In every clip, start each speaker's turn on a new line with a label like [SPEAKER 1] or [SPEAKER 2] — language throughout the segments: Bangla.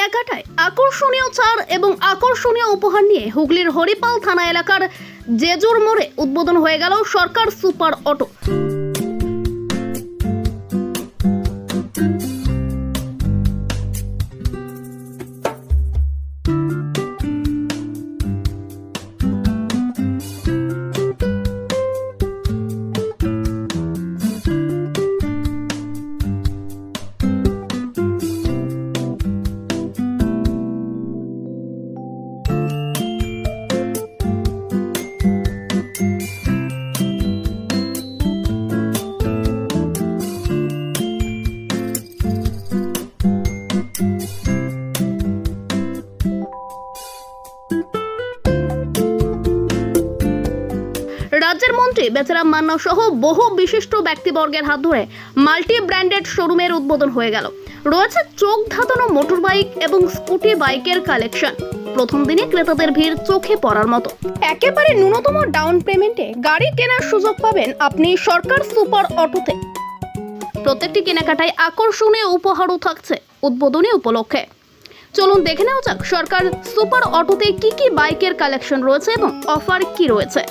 [SPEAKER 1] কেনাকাটায় আকর্ষণীয় ছাড় এবং আকর্ষণীয় উপহার নিয়ে হুগলির হরিপাল থানা এলাকার জেজুর মোড়ে উদ্বোধন হয়ে গেল সরকার সুপার অটো। রাজ্যের মন্ত্রী বেচারাম মান্না সহ বহু বিশিষ্ট ব্যক্তিবর্গের হাত ধরে মাল্টি ব্র্যান্ডেড শোরুমের উদ্বোধন হয়ে গেল। রয়েছে চোখ ধাঁধানো মোটর বাইক এবং স্কুটি বাইকের কালেকশন। প্রথম দিনে ক্রেতাদের ভিড় চোখে পড়ার মতো। একেবারে ন্যূনতম ডাউন পেমেন্টে গাড়ি কেনার সুযোগ পাবেন আপনি সরকার সুপার অটোতে। প্রত্যেকটি কেনাকাটায় আকর্ষণীয় উপহারও থাকছে উদ্বোধনী উপলক্ষে। চলুন দেখে নেওয়া যাক সরকার সুপার অটোতে কি কি বাইকের কালেকশন রয়েছে এবং অফার কি রয়েছে।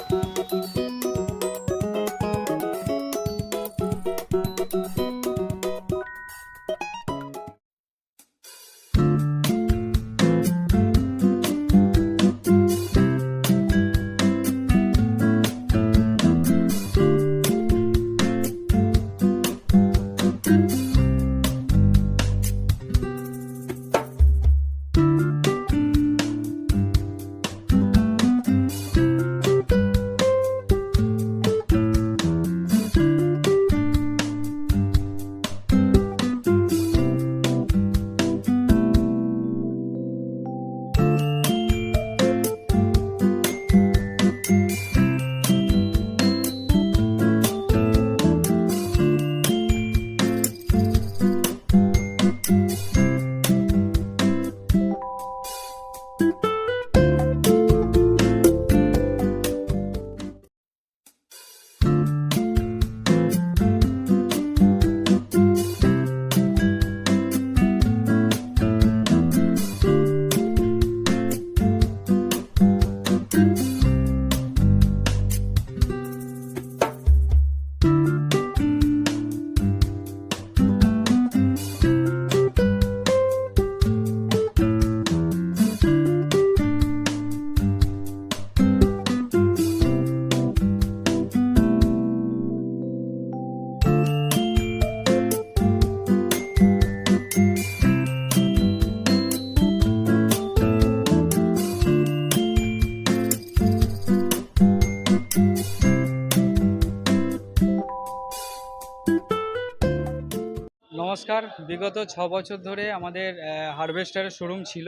[SPEAKER 2] নমস্কার। বিগত ছ বছর ধরে আমাদের হারভেস্টারের শোরুম ছিল,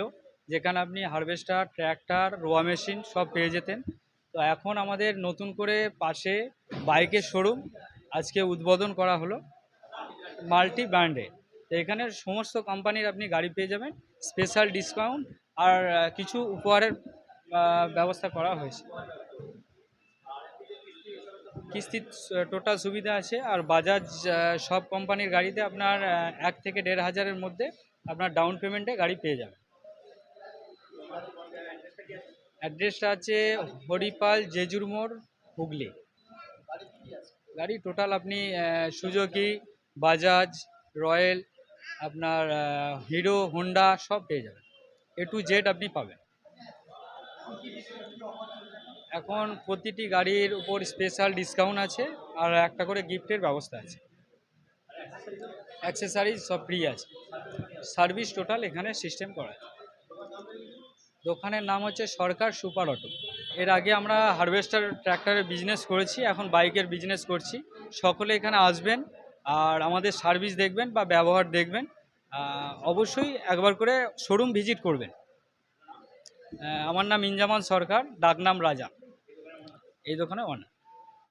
[SPEAKER 2] যেখানে আপনি হারভেস্টার ট্র্যাক্টর রোয়া মেশিন সব পেয়ে যেতেন। তো এখন আমাদের নতুন করে পাশে বাইকের শোরুম আজকে উদ্বোধন করা হলো মাল্টি ব্র্যান্ডে তো এখানে সমস্ত কোম্পানির আপনি গাড়ি পেয়ে যাবেন স্পেশাল ডিসকাউন্ট আর কিছু উপহারের ব্যবস্থা করা হয়েছে। কিস্তির টোটাল সুবিধা আছে আর বাজাজ সব কোম্পানির গাড়িতে আপনার এক থেকে দেড় হাজারের মধ্যে আপনার ডাউন পেমেন্টে গাড়ি পেয়ে যাবেন। অ্যাড্রেসটা আছে হরিপাল, জেজুর মোড়, হুগলি। গাড়ি টোটাল আপনি সুজুকি, বাজাজ, রয়্যাল, আপনার হিরো, হোন্ডা সব পেয়ে যাবেন। এ টু জেড আপনি পাবেন। এখন প্রতিটি গাড়ির উপর স্পেশাল ডিসকাউন্ট আছে আর একটা করে গিফটের ব্যবস্থা আছে। অ্যাক্সেসারিজ সব ফ্রি আছে। সার্ভিস টোটাল এখানে সিস্টেম করা আছে। দোকানের নাম হচ্ছে সরকার সুপার অটো। এর আগে আমরা হারভেস্টার ট্র্যাক্টরের বিজনেস করেছি, এখন বাইকের বিজনেস করছি। সকলে এখানে আসবেন আর আমাদের সার্ভিস দেখবেন বা ব্যবহার দেখবেন। অবশ্যই একবার করে শোরুম ভিজিট করবেন। আমার নাম ইনজামান সরকার ডাকনাম রাজা। এই দোকানে অনেক